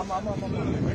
ஆமா ஆமா ஆமா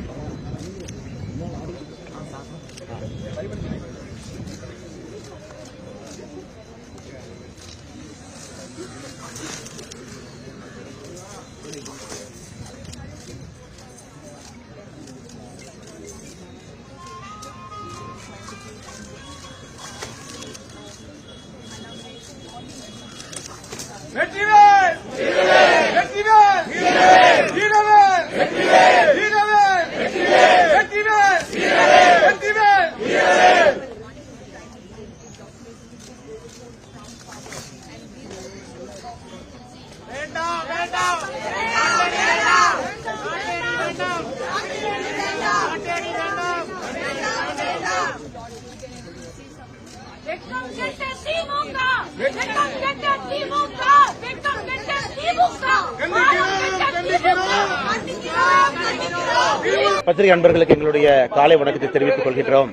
பத்திரிகை அன்பர்களுக்கு எங்களுடைய காலை வணக்கத்தை தெரிவித்துக் கொள்கின்றோம்.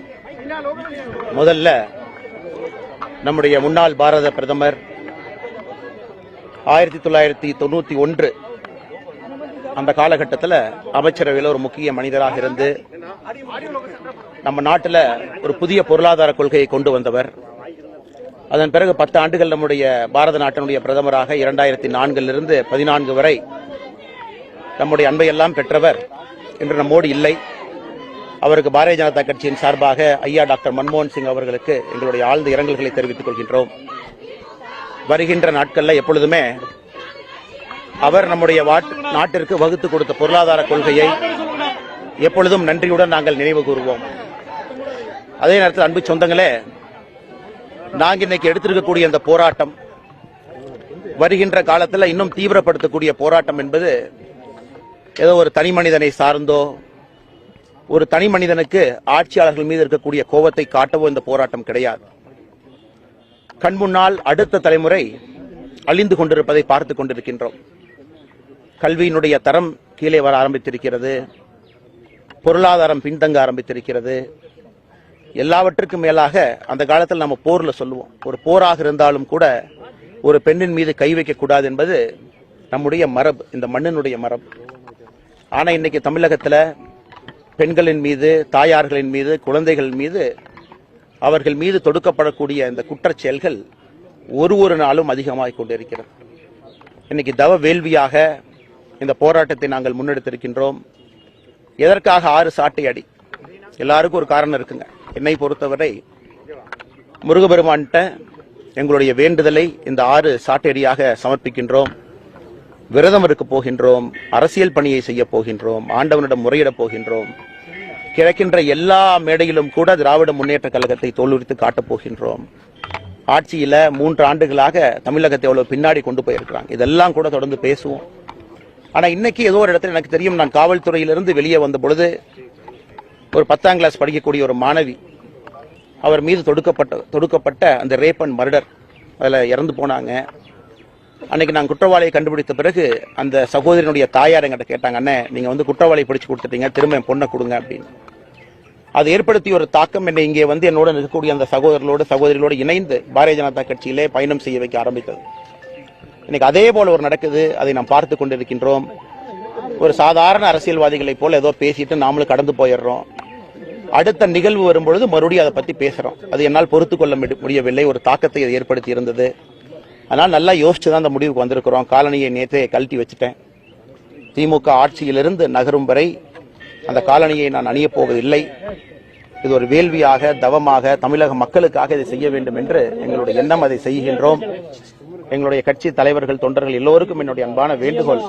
முதல்ல நம்முடைய முன்னாள் பாரத பிரதமர் ஆயிரத்தி தொள்ளாயிரத்தி தொண்ணூத்தி ஒன்று அந்த காலகட்டத்தில் அமைச்சரவையில் ஒரு முக்கிய மனிதராக இருந்து நம்ம நாட்டில் ஒரு புதிய பொருளாதார கொள்கையை கொண்டு வந்தவர். அதன் பிறகு பத்து ஆண்டுகள் நம்முடைய பாரத நாட்டினுடைய பிரதமராக இரண்டாயிரத்தி நான்கிலிருந்து பதினான்கு வரை நம்முடைய அன்பையெல்லாம் பெற்றவர். இன்று நம்மோடு இல்லை. அவருக்கு பாரதிய ஜனதா கட்சியின் சார்பாக ஐயா டாக்டர் மன்மோகன் சிங் அவர்களுக்கு எங்களுடைய ஆழ்ந்த இரங்கல்களை தெரிவித்துக் கொள்கின்றோம். வருகின்ற நாட்களில் எப்பொழுதுமே அவர் நம்முடைய வாட்- நாட்டிற்கு வகுத்து கொடுத்த பொருளாதார கொள்கையை எப்பொழுதும் நன்றியுடன் நாங்கள் நினைவு கூறுவோம். அதே நேரத்தில் அன்பு சொந்தங்களே நாங்கள் இன்னைக்கு எடுத்திருக்கக்கூடிய இந்த போராட்டம் வருகின்ற காலத்தில் இன்னும் தீவிரப்படுத்தக்கூடிய போராட்டம் என்பது ஏதோ ஒரு தனி மனிதனை சார்ந்தோ ஒரு தனி மனிதனுக்கு ஆட்சியாளர்கள் மீது இருக்கக்கூடிய கோபத்தை காட்டவோ இந்த போராட்டம் கிடையாது. கண் முன்னால் அடுத்த தலைமுறை அழிந்து கொண்டிருப்பதை பார்த்துக் கொண்டிருக்கின்றோம். கல்வியினுடைய தரம் கீழே வர ஆரம்பித்திருக்கிறது. பொருளாதாரம் பின்தங்க ஆரம்பித்திருக்கிறது. எல்லாவற்றுக்கும் மேலாக அந்த காலத்தில் நம்ம போரில் சொல்லுவோம். ஒரு போராக இருந்தாலும் கூட ஒரு பெண்ணின் மீது கை வைக்கக்கூடாது என்பது நம்முடைய மரபு இந்த மண்ணினுடைய மரபு. ஆனால் இன்னைக்கு தமிழகத்தில் பெண்களின் மீது தாயார்களின் மீது குழந்தைகள் மீது அவர்கள் மீது தொடுக்கப்படக்கூடிய இந்த குற்றச்செயல்கள் ஒரு ஒரு நாளும் அதிகமாக கொண்டிருக்கிறது. இன்னைக்கு தவ வேள்வியாக இந்த போராட்டத்தை நாங்கள் முன்னெடுத்திருக்கின்றோம். எதற்காக ஆறு சாட்டை அடி? எல்லாருக்கும் ஒரு காரணம் இருக்குங்க. என்னை பொறுத்தவரை முருகபெருமான்கிட்ட எங்களுடைய வேண்டுதலை இந்த ஆறு சாட்டையடியாக சமர்ப்பிக்கின்றோம். விரதம் இருக்க போகின்றோம் அரசியல் பணியை செய்ய போகின்றோம் ஆண்டவனிடம் முறையிடப் போகின்றோம். கிடைக்கின்ற எல்லா மேடையிலும் கூட திராவிட முன்னேற்ற கழகத்தை தோல்வித்து காட்டப் போகின்றோம். ஆட்சியில மூன்று ஆண்டுகளாக தமிழகத்தை எவ்வளவு பின்னாடி கொண்டு போயிருக்கிறாங்க. இதெல்லாம் கூட தொடர்ந்து பேசுவோம். ஆனா இன்னைக்கு ஏதோ ஒரு இடத்துல எனக்கு தெரியும் நான் காவல்துறையிலிருந்து வெளியே வந்த பொழுது ஒரு பத்தாம் கிளாஸ் படிக்கக்கூடிய ஒரு மாணவி அவர் மீது தொடுக்கப்பட்ட தொடுக்கப்பட்ட அந்த ரேப் அண்ட் மர்டர் அதில் இறந்து போனாங்க. அன்னைக்கு நான் குற்றவாளியை கண்டுபிடித்த பிறகு அந்த சகோதரனுடைய தாயார் எங்கிட்ட கேட்டாங்க அண்ணே நீங்க வந்து குற்றவாளியை பிடிச்சு கொடுத்துட்டீங்க திரும்ப என் பொண்ணை கொடுங்க அப்படின்னு. அது ஏற்படுத்திய ஒரு தாக்கம் என்னை இங்கே வந்து என்னோட இருக்கக்கூடிய அந்த சகோதரர்களோடு சகோதரிகளோடு இணைந்து பாரதிய ஜனதா கட்சியிலே பயணம் செய்ய வைக்க ஆரம்பித்தது. இன்னைக்கு அதே போல ஒரு நடக்குது அதை நாம் பார்த்து கொண்டிருக்கின்றோம். ஒரு சாதாரண அரசியல்வாதிகளைப் போல ஏதோ பேசிட்டு நாமளும் கடந்து போயிடுறோம். அடுத்த நிகழ்வு வரும்பொழுது மறுபடியும் அதை பத்தி பேசுறோம். அது என்னால் பொறுத்து கொள்ள முடியவில்லை. ஒரு தாக்கத்தை அது ஏற்படுத்தி இருந்தது. அதனால் நல்லா யோசிச்சு தான் அந்த முடிவுக்கு வந்திருக்கிறோம். காலனியை நேற்றே கழட்டி வச்சுட்டேன். திமுக ஆட்சியிலிருந்து நகரும் வரை அந்த காலனியை நான் அணியப் போவதில்லை. இது ஒரு வேள்வியாக தவமாக தமிழக மக்களுக்காக இதை செய்ய வேண்டும் என்று எங்களுடைய எண்ணம் அதை செய்கின்றோம். எங்களுடைய கட்சி தலைவர்கள் தொண்டர்கள் எல்லோருக்கும் என்னுடைய அன்பான வேண்டுகோள்.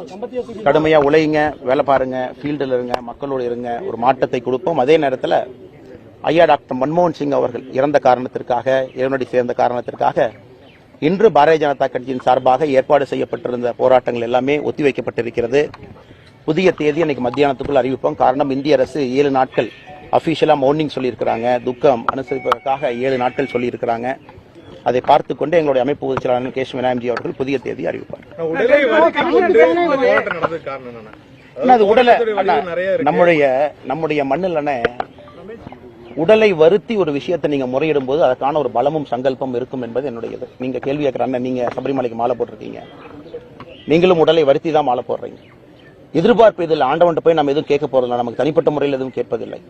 கடுமையா உழையுங்க வேலை பாருங்க ஃபீல்டில் இருங்க மக்களோடு இருங்க ஒரு மாற்றத்தை கொடுப்போம். அதே நேரத்தில் ஐயா டாக்டர் மன்மோகன் சிங் அவர்கள் இறந்த காரணத்திற்காக இறைவனடி சேர்ந்த காரணத்திற்காக இன்று பாரதிய ஜனதா கட்சியின் சார்பாக ஏற்பாடு செய்யப்பட்டிருந்த போராட்டங்கள் எல்லாமே ஒத்திவைக்கப்பட்டிருக்கிறது. புதிய தேதி அன்னைக்கு மத்தியானத்துக்குள் அறிவிப்போம். காரணம் இந்திய அரசு ஏழு நாட்கள் அபிஷியலா மௌனிங் சொல்லியிருக்கிறாங்க. துக்கம் அனுசரிப்பதற்காக ஏழு நாட்கள் சொல்லியிருக்கிறாங்க. அதை பார்த்து கொண்டு எங்களுடைய அமைப்பு பொதுச் செயலாளர் கேஷ் வினாயம்ஜி அவர்கள் புதிய தேதி அறிவிப்பார். அது உடலை. நம்முடைய நம்முடைய மண்ணில் அண்ணே, உடலை வருத்தி ஒரு விஷயத்தை நீங்க முறையிடும் போது அதற்கான ஒரு பலமும் சங்கல்பம் இருக்கும் என்பது என்னுடையது. நீங்க கேள்வி கேட்கிற அண்ணன் நீங்க சபரிமலைக்கு மாலை போட்டிருக்கீங்க. நீங்களும் உடலை வருத்தி தான் மாலை போடுறீங்க. எதிர்பார்ப்பு இதில் ஆண்டவன்ட்டு போய் நம்ம எதுவும் கேட்க போறதில்லை. நமக்கு தனிப்பட்ட முறையில் எதுவும் கேட்பதில்லை.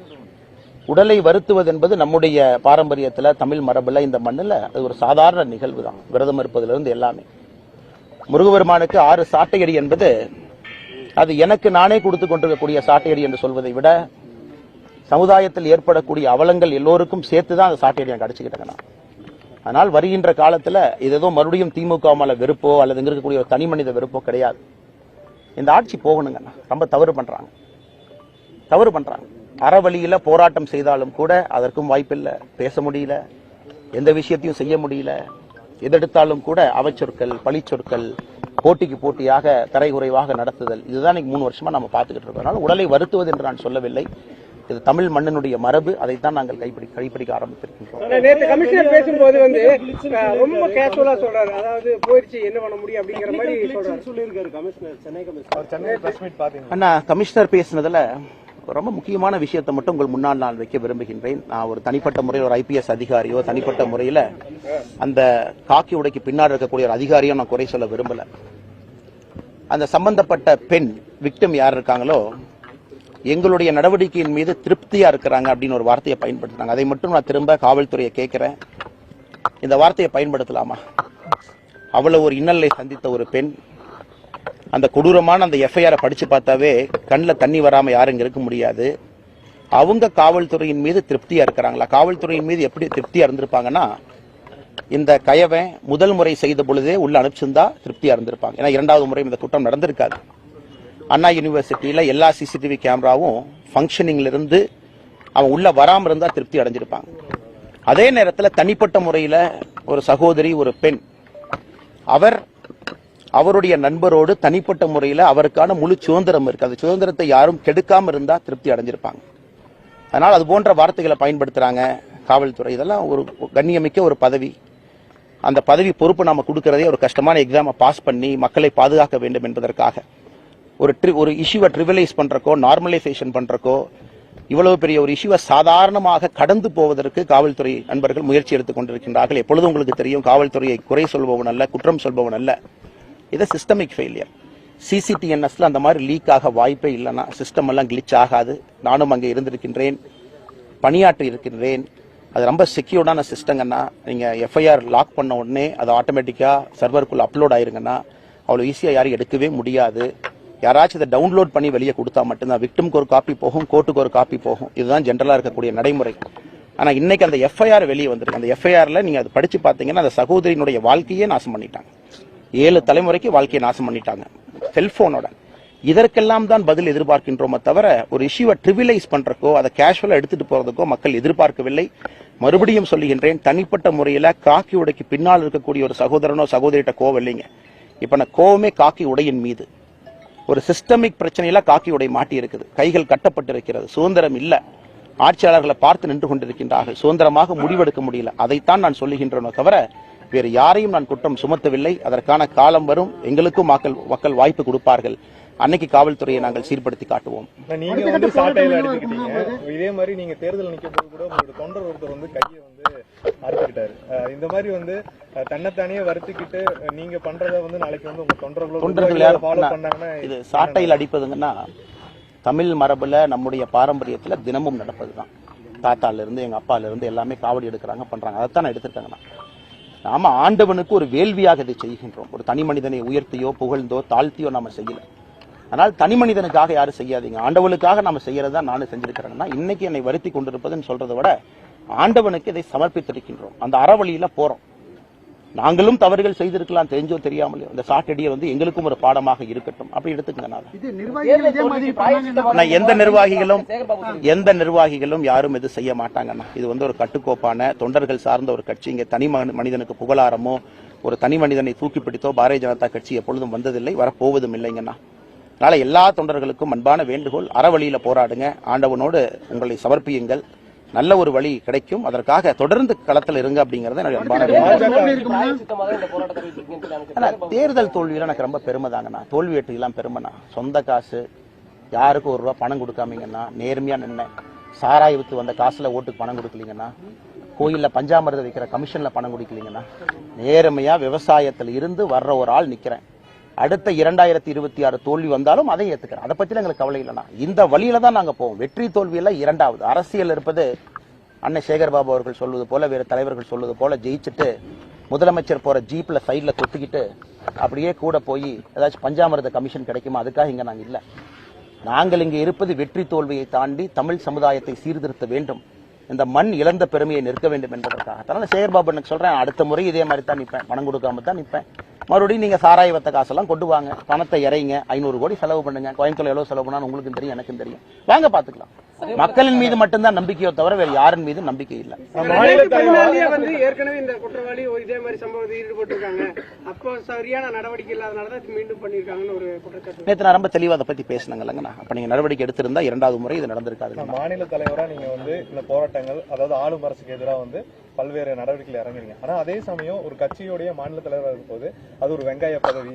உடலை வருத்துவது என்பது நம்முடைய பாரம்பரியத்தில் தமிழ் மரபில் இந்த மண்ணில் அது ஒரு சாதாரண நிகழ்வு தான். விரதம் இருப்பதிலிருந்து எல்லாமே. முருகபெருமானுக்கு ஆறு சாட்டையடி என்பது அது எனக்கு நானே கொடுத்து கொண்டிருக்கக்கூடிய சாட்டையடி என்று சொல்வதை விட சமுதாயத்தில் ஏற்படக்கூடிய அவலங்கள் எல்லோருக்கும் சேர்த்து தான் அந்த சாட்டையடி நான் அதனால் வருகின்ற காலத்துல இது ஏதோ மறுபடியும் திமுக மேல வெறுப்போ அல்லது இங்க இருக்கக்கூடிய ஒரு தனி மனித வெறுப்போ கிடையாது. இந்த ஆட்சி போகணுங்கண்ணா. ரொம்ப தவறு பண்றாங்க. தவறு பண்றாங்க. அறவழியில போராட்டம் செய்தாலும் கூட அதற்கும் வாய்ப்பில்லை. பேச முடியல. எந்த விஷயத்தையும் செய்ய முடியல. எதெடுத்தாலும் கூட அவச்சொற்கள் பழிச்சொற்கள் போட்டிக்கு போட்டியாக தரைகுறைவாக நடத்துதல். இதுதான் இன்னைக்கு மூணு வருஷமா நம்ம பார்த்துக்கிட்டு இருக்கோம். அதனால் உடலை வருத்துவது என்று நான் சொல்லவில்லை. இது தமிழ் மண்ணினுடைய மரபு அதைத்தான் நாங்கள் கைப்பிடி கைப்பிடிக்க ஆரம்பித்திருக்கின்றோம். நேத்து கமிஷனர் பேசும்போது வந்து ரொம்ப கேஷுவலா சொல்றாரு. அதாவது போயிடுச்சு என்ன பண்ண முடியும் அப்படிங்கிற மாதிரி சொல்றாரு. சொல்லியிருக்காரு கமிஷனர் சென்னை கமிஷனர். அவர் சென்னை பிரஸ் மீட் பாத்தீங்க அண்ணா கமிஷனர் பேசினதுல ரொம்ப முக்கியமான விஷயத்தை மட்டும் உங்கள் முன்னால் நான் வைக்க விரும்புகின்றேன். நான் ஒரு தனிப்பட்ட முறையில் ஒரு ஐபிஎஸ் அதிகாரியோ தனிப்பட்ட முறையில அந்த காக்கி உடைக்கு பின்னாடி இருக்கக்கூடிய ஒரு அதிகாரியோ நான் குறை சொல்ல விரும்பல. அந்த சம்பந்தப்பட்ட பெண் விக்டிம் யார் இருக்காங்களோ எங்களுடைய நடவடிக்கையின் மீது திருப்தியா இருக்கிறாங்க அப்படின்னு ஒரு வார்த்தையை பயன்படுத்துறாங்க. அதை மட்டும் நான் திரும்ப காவல்துறையை கேட்கிறேன். இந்த வார்த்தையை பயன்படுத்தலாமா? அவ்வளவு ஒரு இன்னலை சந்தித்த ஒரு பெண் அந்த கொடூரமான அந்த எஃப்ஐஆரை படிச்சு பார்த்தாவே கண்ணில் தண்ணி வராமல் யாரும் இங்கே இருக்க முடியாது. அவங்க காவல்துறையின் மீது திருப்தியா இருக்கிறாங்களா? காவல்துறையின் மீது எப்படி திருப்தியா இருந்திருப்பாங்கன்னா இந்த கயவன் முதல் முறை செய்த பொழுதே உள்ள அனுப்பிச்சிருந்தா திருப்தியா இருந்திருப்பாங்க. ஏன்னா இரண்டாவது முறையும் இந்த குற்றம் நடந்திருக்காது. அண்ணா யூனிவர்சிட்டியில் எல்லா சிசிடிவி கேமராவும் ஃபங்க்ஷனிங்ல இருந்து அவன் உள்ளே வராமல் இருந்தால் திருப்தி அடைஞ்சிருப்பாங்க. அதே நேரத்தில் தனிப்பட்ட முறையில் ஒரு சகோதரி ஒரு பெண் அவர் அவருடைய நண்பரோடு தனிப்பட்ட முறையில் அவருக்கான முழு சுதந்திரம் இருக்கு. அந்த சுதந்திரத்தை யாரும் கெடுக்காமல் இருந்தால் திருப்தி அடைஞ்சிருப்பாங்க. அதனால் அது போன்ற வார்த்தைகளை பயன்படுத்துகிறாங்க காவல்துறை. இதெல்லாம் ஒரு கண்ணியமிக்க ஒரு பதவி. அந்த பதவி பொறுப்பு நம்ம கொடுக்கறதே ஒரு கஷ்டமான எக்ஸாமை பாஸ் பண்ணி மக்களை பாதுகாக்க வேண்டும் என்பதற்காக. ஒரு ட்ரி ஒரு இஷ்யூவை ட்ரிவலைஸ் பண்ணுறக்கோ நார்மலைசேஷன் பண்ணுறக்கோ இவ்வளவு பெரிய ஒரு இஷ்யூவை சாதாரணமாக கடந்து போவதற்கு காவல்துறை நண்பர்கள் முயற்சி எடுத்துக் கொண்டிருக்கின்றார்கள். எப்பொழுதும் உங்களுக்கு தெரியும் காவல்துறையை குறை சொல்பவன் அல்ல குற்றம் சொல்பவன் அல்ல. இது சிஸ்டமிக் ஃபெயிலியர் சிசிடிஎன்எஸ்ல அந்த மாதிரி லீக் ஆக வாய்ப்பே இல்லைன்னா சிஸ்டம் எல்லாம் கிளிச் ஆகாது. நானும் அங்கே இருந்திருக்கின்றேன். பணியாற்றி இருக்கின்றேன். அது ரொம்ப செக்யூர்டான சிஸ்டங்கன்னா நீங்கள் எஃப்ஐஆர் லாக் பண்ண உடனே அது ஆட்டோமேட்டிக்காக சர்வருக்குள்ளே அப்லோட் ஆயிருங்கன்னா அவ்வளோ ஈஸியாக யாரும் எடுக்கவே முடியாது. யாராச்சும் இதை டவுன்லோட் பண்ணி வெளியே கொடுத்தா மட்டும்தான் விக்டிம்க்கு ஒரு காப்பி போகும் கோர்ட்டுக்கு ஒரு காப்பி போகும். இதுதான் ஜென்ரலாக இருக்கக்கூடிய நடைமுறை. ஆனால் இன்னைக்கு அந்த எஃப்ஐஆர் வெளியே வந்திருக்கு. அந்த எஃப்ஐஆரில் நீங்கள் அதை படித்து பார்த்தீங்கன்னா அந்த சகோதரியினுடைய வாழ்க்கையே நாசம் பண்ணிட்டாங்க. ஏழு தலைமுறைக்கு வாழ்க்கையை நாசம் பண்ணிட்டாங்க. செல்ஃபோனோட இதற்கெல்லாம் தான் பதில் எதிர்பார்க்கின்றோமே தவிர ஒரு இஷ்யூவை ட்ரிவிலைஸ் பண்றக்கோ அதை கேஷுவலாக எடுத்துட்டு போறதுக்கோ மக்கள் எதிர்பார்க்கவில்லை. மறுபடியும் சொல்லுகின்றேன் தனிப்பட்ட முறையில் காக்கி உடைக்கு பின்னால் இருக்கக்கூடிய ஒரு சகோதரனோ சகோதரிகிட்ட கோவம் இல்லைங்க. இப்போ நான் கோவமே காக்கி உடையின் மீது. ஒரு சிஸ்டமிக் பிரச்சனையில காக்கி உடை மாட்டி இருக்குது. கைகள் கட்டப்பட்டிருக்கிறது. சுதந்திரம் இல்ல. ஆட்சியாளர்களை பார்த்து நின்று கொண்டிருக்கின்றார்கள். சுதந்திரமாக முடிவெடுக்க முடியல. அதைத்தான் நான் சொல்லுகின்றனோ தவிர வேறு யாரையும் நான் குற்றம் சுமத்தவில்லை. அதற்கான காலம் வரும். எங்களுக்கும் மக்கள் மக்கள் வாய்ப்பு கொடுப்பார்கள். அன்னைக்கு காவல்துறையை நாங்கள் சீர்படுத்தி காட்டுவோம். நீங்க வந்து சாட்டையில அடிச்சுக்கிட்டீங்க இதே மாதிரி நீங்க தேர்தல் நிக்கும் போது கூட உங்களோட தொண்டர் ஒருத்தர் வந்து கையை வந்து அறுத்துக்கிட்டாரு. இந்த மாதிரி வந்து தன்னைத்தானே வருத்திக்கிட்டு நீங்க பண்றத வந்து நாளைக்கு வந்து உங்க தொண்டர்களோட தொண்டர்கள் யாரும் ஃபாலோ பண்ணா- பண்ணாங்கன்னா இது சாட்டையில் அடிப்பதுங்கன்னா தமிழ் மரபுல நம்முடைய பாரம்பரியத்துல தினமும் நடப்பதுதான். தாத்தால இருந்து எங்க அப்பால இருந்து எல்லாமே காவடி எடுக்கிறாங்க பண்றாங்க. அதைத்தான் நான் எடுத்திருக்காங்கண்ணா. நாம ஆண்டவனுக்கு ஒரு வேள்வியாக இதை செய்கின்றோம். ஒரு தனி மனிதனை உயர்த்தியோ புகழ்ந்தோ தாழ்த்தியோ நாம செய்யல. ஆனால் தனி மனிதனுக்காக யாரும் செய்யாதீங்க. ஆண்டவனுக்காக நாம செய்யறதா நானும் செஞ்சிருக்கிறேன்னா இன்னைக்கு என்னை வருத்தி கொண்டிருப்பதுன்னு சொல்றதை விட ஆண்டவனுக்கு இதை சமர்ப்பித்திருக்கின்றோம். அந்த அறவழியில போறோம். நாங்களும் தவறுகள் செய்திருக்கலாம் தெரிஞ்சோ தெரியாமலையோ. இந்த சாட்டடியை வந்து எங்களுக்கும் ஒரு பாடமாக இருக்கட்டும். அப்படி எடுத்துக்கங்க எந்த நிர்வாகிகளும் எந்த நிர்வாகிகளும் யாரும் இது செய்ய மாட்டாங்கண்ணா. இது வந்து ஒரு கட்டுக்கோப்பான தொண்டர்கள் சார்ந்த ஒரு கட்சி. இங்க தனி மனிதனுக்கு புகழாரமோ ஒரு தனி மனிதனை தூக்கி பிடித்தோ பாரதிய ஜனதா கட்சி எப்பொழுதும் வந்ததில்லை வரப்போவதும் இல்லைங்கண்ணா. அதனால எல்லா தொண்டர்களுக்கும் அன்பான வேண்டுகோள் அறவழியில போராடுங்க. ஆண்டவனோடு உங்களை சமர்ப்பியுங்கள். நல்ல ஒரு வழி கிடைக்கும். அதற்காக தொடர்ந்து களத்தில் இருங்க அப்படிங்கறது என்னுடைய அன்பான தேர்தல் தோல்வியில எனக்கு ரொம்ப பெருமை தாங்கண்ணா தோல்வி வெற்றியெல்லாம் பெருமைண்ணா சொந்த காசு யாருக்கும் ஒரு ரூபா பணம் கொடுக்காமீங்கன்னா நேர்மையா நின்னேன். சாராய் வித்து வந்த காசுல ஓட்டுக்கு பணம் கொடுக்கலீங்கன்னா கோயில்ல பஞ்சாமிரதம் வைக்கிற கமிஷன்ல பணம் கொடுக்கலீங்கன்னா நேர்மையா விவசாயத்துல இருந்து வர்ற ஒரு ஆள் நிக்கிறேன். அடுத்த இரண்டாயிரத்தி இருபத்தி ஆறு தோல்வி வந்தாலும் அதை ஏத்துக்கிறேன். அதை பத்தி எங்களுக்கு கவலை இல்லைனா இந்த வழியில தான் நாங்க போவோம். வெற்றி தோல்வி எல்லாம் இரண்டாவது. அரசியல் இருப்பது அண்ணன் சேகர் பாபு அவர்கள் சொல்வது போல வேறு தலைவர்கள் சொல்வது போல ஜெயிச்சுட்டு முதலமைச்சர் போற ஜீப்ல சைட்ல கொத்திக்கிட்டு அப்படியே கூட போய் ஏதாச்சும் பஞ்சாமிரத கமிஷன் கிடைக்குமா? அதுக்காக இங்க நாங்க இல்ல. நாங்கள் இங்க இருப்பது வெற்றி தோல்வியை தாண்டி தமிழ் சமுதாயத்தை சீர்திருத்த வேண்டும். இந்த மண் இழந்த பெருமையை நிற்க வேண்டும் என்பதற்காக அதனால சேகர்பாபு எனக்கு சொல்றேன். அடுத்த முறை இதே மாதிரி தான் நிற்பேன். பணம் கொடுக்காம தான் நிற்பேன். மறுபடியும் நீங்க சாராய வத்த காசெல்லாம் கொண்டு வாங்க. பணத்தை இறைங்க. ஐநூறு கோடி செலவு பண்ணுங்க. கோயம்புத்தூர் எவ்வளவு செலவு பண்ணா உங்களுக்கும் தெரியும் எனக்கும் தெரியும். வாங்க பாத்துக்கலாம் மக்களின் மீது மட்டும்தான் நம்பிக்கையோ தவிர வேறு யாரின் மீது நம்பிக்கை இல்லை. ஏற்கனவே இந்த குற்றவாளி ஒரு இதே மாதிரி சம்பவத்தில் ஈடுபட்டிருக்காங்க. அப்போ சரியான நடவடிக்கை இல்லாதனாலதான் இது மீண்டும் பண்ணிருக்காங்கன்னு ஒரு குற்றச்சாட்டு. நேற்று நான் ரொம்ப தெளிவா அதை பத்தி பேசினாங்கல்லங்கண்ணா அப்ப நீங்க நடவடிக்கை எடுத்திருந்தா இரண்டாவது முறை இது நடந்திருக்காது மாநில தலைவரா நீங்க வந்து இந்த போராட்டங்கள் அதாவது ஆளும் அரசுக்கு எதிராக வந்து பல்வேறு நடவடிக்கைகள் இறங்குறீங்க ஆனா அதே சமயம் ஒரு கட்சியுடைய மாநில தலைவராக இருக்கும்போது அது ஒரு வெங்காய பதவி.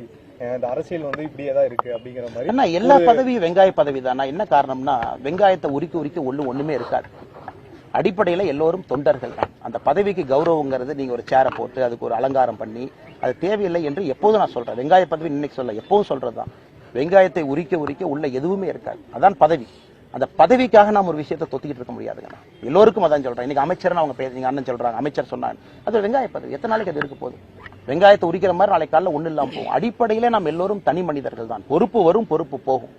இந்த அரசியல் வந்து இப்படியே தான் இருக்கு அப்படிங்கிற மாதிரி அண்ணா எல்லா பதவியும் வெங்காய பதவி தானா. என்ன காரணம்னா வெங்காயத்தை உரிக்க உரிக்க ஒண்ணு ஒண்ணுமே இருக்காது. அடிப்படையில எல்லோரும் தொண்டர்கள். தான் அந்த பதவிக்கு கௌரவங்கிறது நீங்க ஒரு சேரை போட்டு அதுக்கு ஒரு அலங்காரம் பண்ணி அது தேவையில்லை என்று எப்போதும் நான் சொல்றேன். வெங்காய பதவி இன்னைக்கு சொல்ல எப்பவும் சொல்றதுதான். வெங்காயத்தை உரிக்க உரிக்க உள்ள எதுவுமே இருக்காது. அதான் பதவி. அந்த பதவிக்காக நாம் ஒரு விஷயத்தை தொத்திக்கிட்டு இருக்க முடியாதுங்க எல்லோருக்கும் அதான் சொல்றேன். இன்னைக்கு அமைச்சர்னு அவங்க பேசுறீங்க அண்ணன் சொல்றாங்க. அமைச்சர் சொன்னாங்க அது வெங்காய பதவி. எத்தனை நாளைக்கு அது இருக்க போகுது? வெங்காயத்தை உரிக்கிற மாதிரி நாளைக்கு காலைல ஒண்ணு இல்லாம போகும். அடிப்படையில நாம் எல்லோரும் தனி மனிதர்கள் தான். பொறுப்பு வரும் பொறுப்பு போகும்.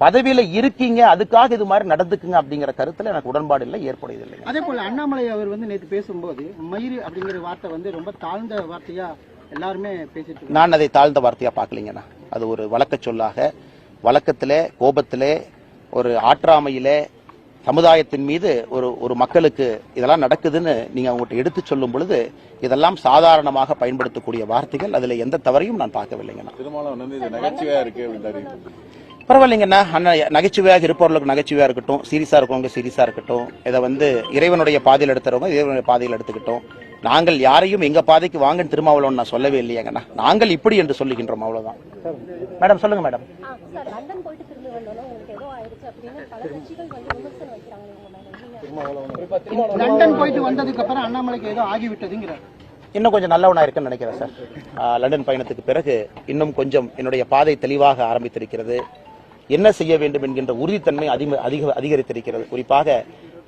பதவியில இருக்கீங்க அதுக்காக இது மாதிரி நடந்துக்குங்க அப்படிங்கிற கருத்துல எனக்கு உடன்பாடு இல்லை ஏற்புடையது இல்லைங்க. அதே போல அண்ணாமலை அவர் வந்து நேற்று பேசும்போது மயிறு அப்படிங்கிற வார்த்தை வந்து ரொம்ப தாழ்ந்த வார்த்தையா எல்லாருமே பேசிட்டு நான் அதை தாழ்ந்த வார்த்தையா பார்க்கலீங்கண்ணா. அது ஒரு வழக்க சொல்லாக வழக்கத்திலே கோபத்திலே ஒரு ஆற்றாமையிலே சமுதாயத்தின் மீது ஒரு ஒரு மக்களுக்கு இதெல்லாம் நடக்குதுன்னு நீங்க அவங்ககிட்ட எடுத்து சொல்லும் பொழுது இதெல்லாம் சாதாரணமாக பயன்படுத்தக்கூடிய வார்த்தைகள் அதுல எந்த தவறையும் நான் பார்க்கவில்லைங்கண்ணா பரவாயில்லைங்கண்ணா நகைச்சுவையாக இருப்பவர்களுக்கு நகைச்சுவையா இருக்கட்டும் சீரியஸா இருக்கவங்க சீரியஸா இருக்கட்டும் இதை வந்து இறைவனுடைய பாதையில் எடுத்துறவங்க இறைவனுடைய பாதையில் எடுத்துக்கிட்டோம். நாங்கள் யாரையும் எங்க பாதைக்கு வாங்கன்னு திருமாவளவன் நான் சொல்லவே இல்லையாங்கண்ணா. நாங்கள் இப்படி என்று சொல்லுகின்றோம் அவ்வளவுதான். மேடம் சொல்லுங்க மேடம். லண்டன் போயிட்டு வந்ததுக்கு அப்புறம் அண்ணாமலைக்கு ஏதோ ஆகிவிட்டதுங்கிறார். இன்னும் கொஞ்சம் நல்லவனா இருக்குன்னு நினைக்கிறேன் சார். லண்டன் பயணத்துக்கு பிறகு இன்னும் கொஞ்சம் என்னுடைய பாதை தெளிவாக ஆரம்பித்திருக்கிறது. என்ன செய்ய வேண்டும் என்கின்ற உறுதித்தன்மை அதிக அதிக அதிகரித்திருக்கிறது. குறிப்பாக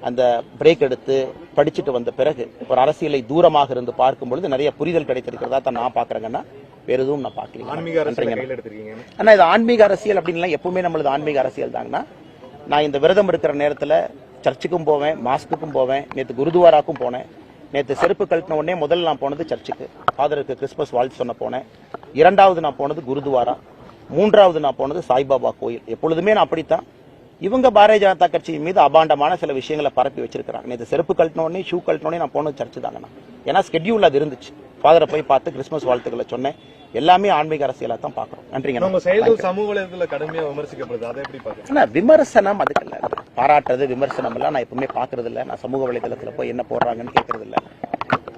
அந்த பிரேக் எடுத்து படிச்சுட்டு வந்த பிறகு ஒரு அரசியலை தூரமாக இருந்து பார்க்கும் பொழுது நிறைய புரிதல் கிடைத்திருக்கிறதா தான் நான் பாக்குறேங்கன்னா வேற எதுவும் நான் பார்க்கல ஆன்மீக அரசியல் ஆனா இது ஆன்மீக அரசியல் அப்படின்லாம் எப்பவுமே நம்மளது ஆன்மீக அரசியல் தாங்கண்ணா. நான் இந்த விரதம் இருக்கிற நேரத்தில் சர்ச்சுக்கும் போவேன் மாஸ்க்குக்கும் போவேன் நேற்று குருதுவாராக்கும் போனேன். நேற்று செருப்பு கழட்டின உடனே முதல்ல நான் போனது சர்ச்சுக்கு. ஃபாதருக்கு கிறிஸ்மஸ் வாழ்த்து சொன்ன போனேன். இரண்டாவது நான் போனது குருதுவாரா. மூன்றாவது நான் போனது சாய்பாபா கோயில். எப்பொழுதுமே நான் அப்படித்தான். இவங்க பாரதிய ஜனதா கட்சியின் மீது அபாண்டமான சில விஷயங்களை பரப்பி வச்சிருக்கிறாங்க. நேற்று செருப்பு கழட்டினோடனே ஷூ கழட்டினோடனே நான் போனது சர்ச்சு தாங்கண்ணா ஏன்னா ஸ்கெட்யூல் அது இருந்துச்சு. ஃபாதரை போய் பார்த்து கிறிஸ்மஸ் வாழ்த்துக்களை சொன்னேன். எல்லாமே ஆன்மீக அரசியலா தான் பாக்குறோம் நன்றிங்க உங்க செயல்கள் சமூக வலைதளத்துல கடுமையா விமர்சிக்கப்படுது. அதை எப்படி பாக்குறீங்க ஆனா விமர்சனம் அதுக்கு இல்ல பாராட்டுறது விமர்சனம் எல்லாம் நான் எப்பவுமே பாக்குறது இல்ல நான் சமூக வலைதளத்துல போய் என்ன போடுறாங்கன்னு கேட்கறது இல்ல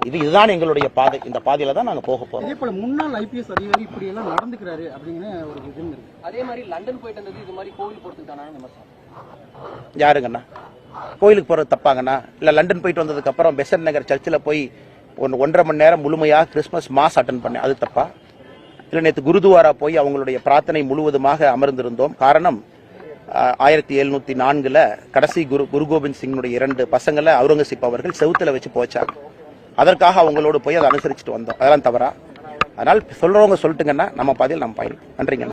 இது இதுதான் எங்களுடைய பாதை. இந்த பாதையில தான் நாங்க போக போறோம். அதே போல முன்னாள் ஐபிஎஸ் அதிகாரி இப்படி எல்லாம் நடந்துக்கிறாரு அப்படின்னு ஒரு இது இருக்கு. அதே மாதிரி லண்டன் போயிட்டு வந்தது இது மாதிரி கோவில் போறதுக்கு தானே விமர்சனம். யாருங்கண்ணா? கோயிலுக்கு போறது தப்பாங்கண்ணா? இல்ல லண்டன் போயிட்டு வந்ததுக்கு அப்புறம் பெசன்ட் நகர் சர்ச்சில் போய் ஒன்று ஒன்றரை மணி நேரம் முழுமையா கிறிஸ்மஸ் மாஸ் அட்டன் பண்ணேன். அது தப்பா? இதில் நேற்று குருதுவாரா போய் அவங்களுடைய பிரார்த்தனை முழுவதுமாக அமர்ந்திருந்தோம். காரணம் ஆயிரத்தி எழுநூத்தி நான்குல கடைசி குரு குரு கோபிந்த் சிங்கினுடைய இரண்டு பசங்களை அவுரங்கசீப் அவர்கள் செவுத்துல வச்சு போச்சாங்க. அதற்காக அவங்களோடு போய் அதை அனுசரிச்சுட்டு வந்தோம். அதெல்லாம் தவறா. அதனால் சொல்றவங்க சொல்லிட்டுங்கன்னா நம்ம பாதையில் நம்ம பயணம். நன்றிங்க.